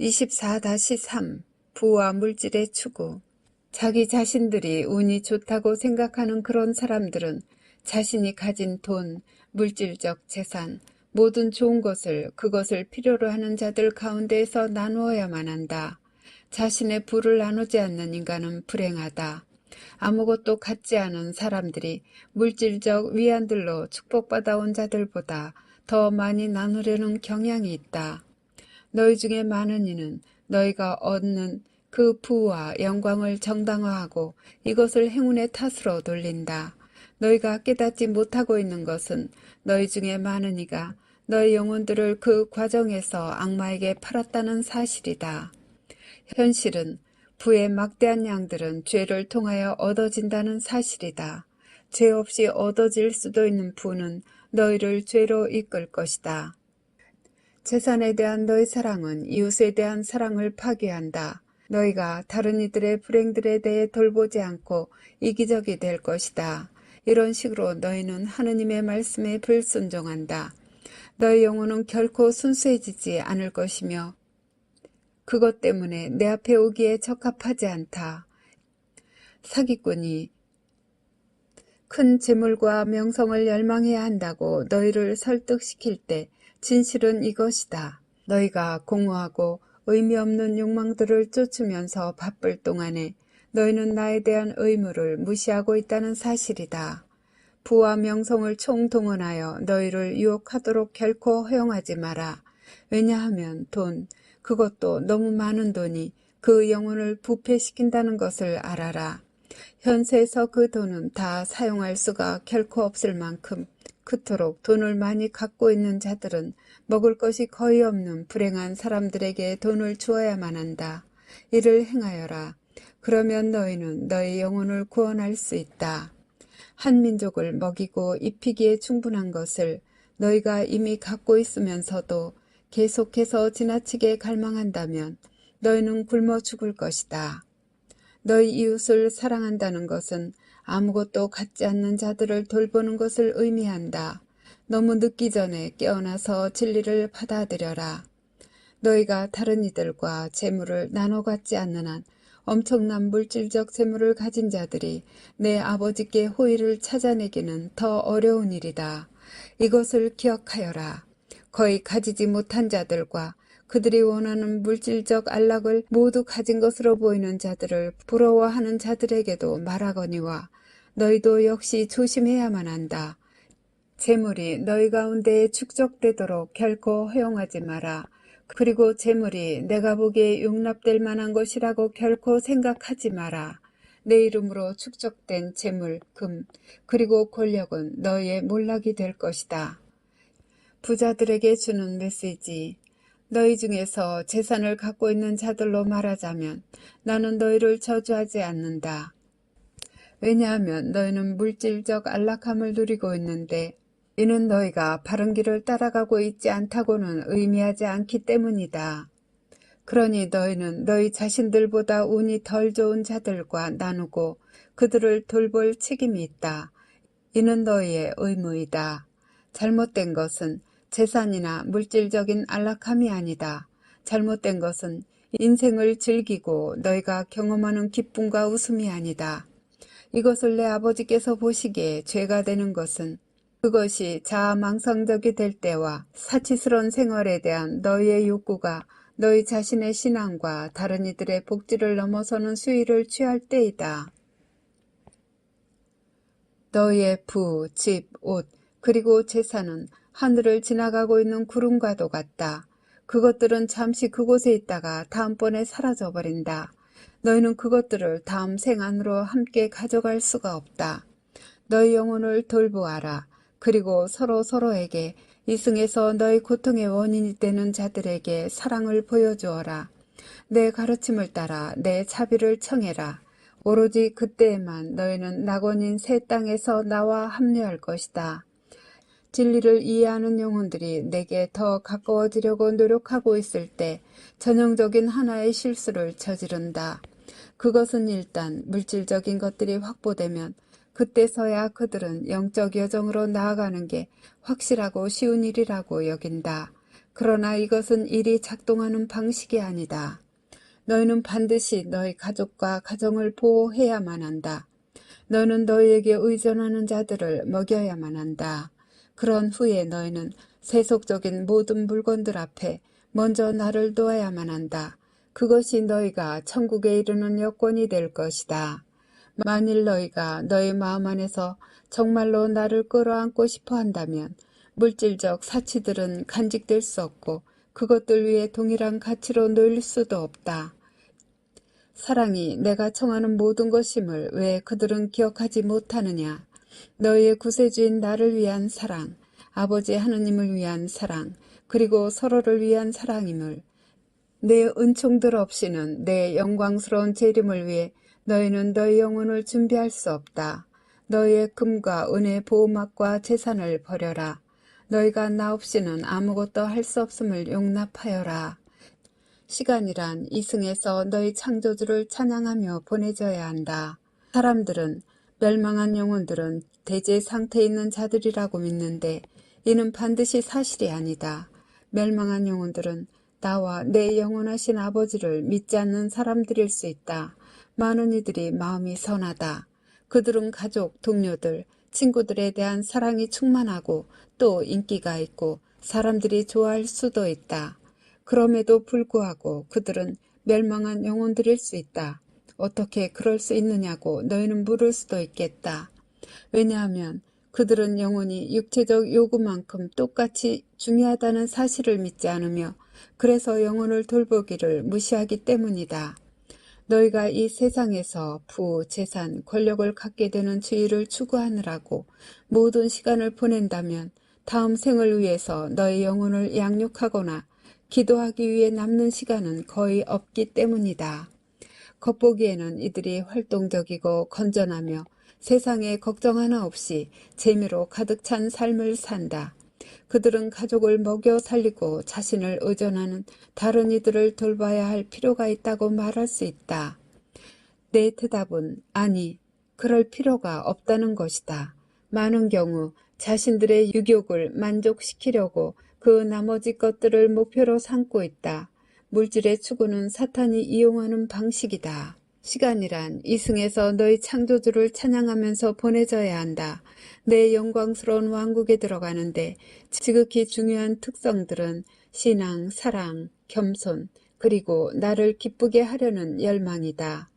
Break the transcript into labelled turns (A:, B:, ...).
A: 24-3 부와 물질의 추구 자기 자신들이 운이 좋다고 생각하는 그런 사람들은 자신이 가진 돈, 물질적 재산, 모든 좋은 것을 그것을 필요로 하는 자들 가운데에서 나누어야만 한다. 자신의 부를 나누지 않는 인간은 불행하다. 아무것도 갖지 않은 사람들이 물질적 위안들로 축복받아온 자들보다 더 많이 나누려는 경향이 있다. 너희 중에 많은 이는 너희가 얻는 그 부와 영광을 정당화하고 이것을 행운의 탓으로 돌린다. 너희가 깨닫지 못하고 있는 것은 너희 중에 많은 이가 너희 영혼들을 그 과정에서 악마에게 팔았다는 사실이다. 현실은 부의 막대한 양들은 죄를 통하여 얻어진다는 사실이다. 죄 없이 얻어질 수도 있는 부는 너희를 죄로 이끌 것이다. 재산에 대한 너희 사랑은 이웃에 대한 사랑을 파괴한다. 너희가 다른 이들의 불행들에 대해 돌보지 않고 이기적이 될 것이다. 이런 식으로 너희는 하느님의 말씀에 불순종한다. 너희 영혼은 결코 순수해지지 않을 것이며 그것 때문에 내 앞에 오기에 적합하지 않다. 사기꾼이 큰 재물과 명성을 열망해야 한다고 너희를 설득시킬 때 진실은 이것이다. 너희가 공허하고 의미 없는 욕망들을 쫓으면서 바쁠 동안에 너희는 나에 대한 의무를 무시하고 있다는 사실이다. 부와 명성을 총동원하여 너희를 유혹하도록 결코 허용하지 마라. 왜냐하면 돈, 그것도 너무 많은 돈이 그 영혼을 부패시킨다는 것을 알아라. 현세에서 그 돈은 다 사용할 수가 결코 없을 만큼 그토록 돈을 많이 갖고 있는 자들은 먹을 것이 거의 없는 불행한 사람들에게 돈을 주어야만 한다. 이를 행하여라. 그러면 너희는 너희 영혼을 구원할 수 있다. 한 민족을 먹이고 입히기에 충분한 것을 너희가 이미 갖고 있으면서도 계속해서 지나치게 갈망한다면 너희는 굶어 죽을 것이다. 너희 이웃을 사랑한다는 것은 아무것도 갖지 않는 자들을 돌보는 것을 의미한다. 너무 늦기 전에 깨어나서 진리를 받아들여라. 너희가 다른 이들과 재물을 나눠 갖지 않는 한 엄청난 물질적 재물을 가진 자들이 내 아버지께 호의를 찾아내기는 더 어려운 일이다. 이것을 기억하여라. 거의 가지지 못한 자들과 그들이 원하는 물질적 안락을 모두 가진 것으로 보이는 자들을 부러워하는 자들에게도 말하거니와 너희도 역시 조심해야만 한다. 재물이 너희 가운데에 축적되도록 결코 허용하지 마라. 그리고 재물이 내가 보기에 용납될 만한 것이라고 결코 생각하지 마라. 내 이름으로 축적된 재물, 금, 그리고 권력은 너희의 몰락이 될 것이다. 부자들에게 주는 메시지. 너희 중에서 재산을 갖고 있는 자들로 말하자면 나는 너희를 저주하지 않는다. 왜냐하면 너희는 물질적 안락함을 누리고 있는데 이는 너희가 바른 길을 따라가고 있지 않다고는 의미하지 않기 때문이다. 그러니 너희는 너희 자신들보다 운이 덜 좋은 자들과 나누고 그들을 돌볼 책임이 있다. 이는 너희의 의무이다. 잘못된 것은 재산이나 물질적인 안락함이 아니다. 잘못된 것은 인생을 즐기고 너희가 경험하는 기쁨과 웃음이 아니다. 이것을 내 아버지께서 보시기에 죄가 되는 것은 그것이 자아망상적이 될 때와 사치스러운 생활에 대한 너희의 욕구가 너희 자신의 신앙과 다른 이들의 복지를 넘어서는 수위를 취할 때이다. 너희의 부, 집, 옷, 그리고 재산은 하늘을 지나가고 있는 구름과도 같다. 그것들은 잠시 그곳에 있다가 다음번에 사라져버린다. 너희는 그것들을 다음 생 안으로 함께 가져갈 수가 없다. 너희 영혼을 돌보아라. 그리고 서로 서로에게 이승에서 너희 고통의 원인이 되는 자들에게 사랑을 보여주어라. 내 가르침을 따라 내 자비를 청해라. 오로지 그때에만 너희는 낙원인 새 땅에서 나와 합류할 것이다. 진리를 이해하는 영혼들이 내게 더 가까워지려고 노력하고 있을 때 전형적인 하나의 실수를 저지른다. 그것은 일단 물질적인 것들이 확보되면 그때서야 그들은 영적 여정으로 나아가는 게 확실하고 쉬운 일이라고 여긴다. 그러나 이것은 일이 작동하는 방식이 아니다. 너희는 반드시 너희 가족과 가정을 보호해야만 한다. 너는 너희에게 의존하는 자들을 먹여야만 한다. 그런 후에 너희는 세속적인 모든 물건들 앞에 먼저 나를 놓아야만 한다. 그것이 너희가 천국에 이르는 여건이 될 것이다. 만일 너희가 너희 마음 안에서 정말로 나를 끌어안고 싶어 한다면 물질적 사치들은 간직될 수 없고 그것들 위에 동일한 가치로 놓일 수도 없다. 사랑이 내가 청하는 모든 것임을 왜 그들은 기억하지 못하느냐? 너희의 구세주인 나를 위한 사랑, 아버지 하느님을 위한 사랑, 그리고 서로를 위한 사랑임을 내 은총들 없이는 내 영광스러운 재림을 위해 너희는 너희 영혼을 준비할 수 없다. 너희의 금과 은의 보호막과 재산을 버려라. 너희가 나 없이는 아무것도 할 수 없음을 용납하여라. 시간이란 이승에서 너희 창조주를 찬양하며 보내져야 한다. 사람들은 멸망한 영혼들은 대제 상태에 있는 자들이라고 믿는데 이는 반드시 사실이 아니다. 멸망한 영혼들은 나와 내 영원하신 아버지를 믿지 않는 사람들일 수 있다. 많은 이들이 마음이 선하다. 그들은 가족, 동료들, 친구들에 대한 사랑이 충만하고 또 인기가 있고 사람들이 좋아할 수도 있다. 그럼에도 불구하고 그들은 멸망한 영혼들일 수 있다. 어떻게 그럴 수 있느냐고 너희는 물을 수도 있겠다. 왜냐하면 그들은 영혼이 육체적 요구만큼 똑같이 중요하다는 사실을 믿지 않으며 그래서 영혼을 돌보기를 무시하기 때문이다. 너희가 이 세상에서 부, 재산, 권력을 갖게 되는 주의를 추구하느라고 모든 시간을 보낸다면 다음 생을 위해서 너희 영혼을 양육하거나 기도하기 위해 남는 시간은 거의 없기 때문이다. 겉보기에는 이들이 활동적이고 건전하며 세상에 걱정 하나 없이 재미로 가득 찬 삶을 산다. 그들은 가족을 먹여 살리고 자신을 의존하는 다른 이들을 돌봐야 할 필요가 있다고 말할 수 있다. 내 대답은 아니, 그럴 필요가 없다는 것이다. 많은 경우 자신들의 유욕을 만족시키려고 그 나머지 것들을 목표로 삼고 있다. 물질의 추구는 사탄이 이용하는 방식이다. 시간이란 이승에서 너희 창조주를 찬양하면서 보내져야 한다. 내 영광스러운 왕국에 들어가는데 지극히 중요한 특성들은 신앙, 사랑, 겸손, 그리고 나를 기쁘게 하려는 열망이다.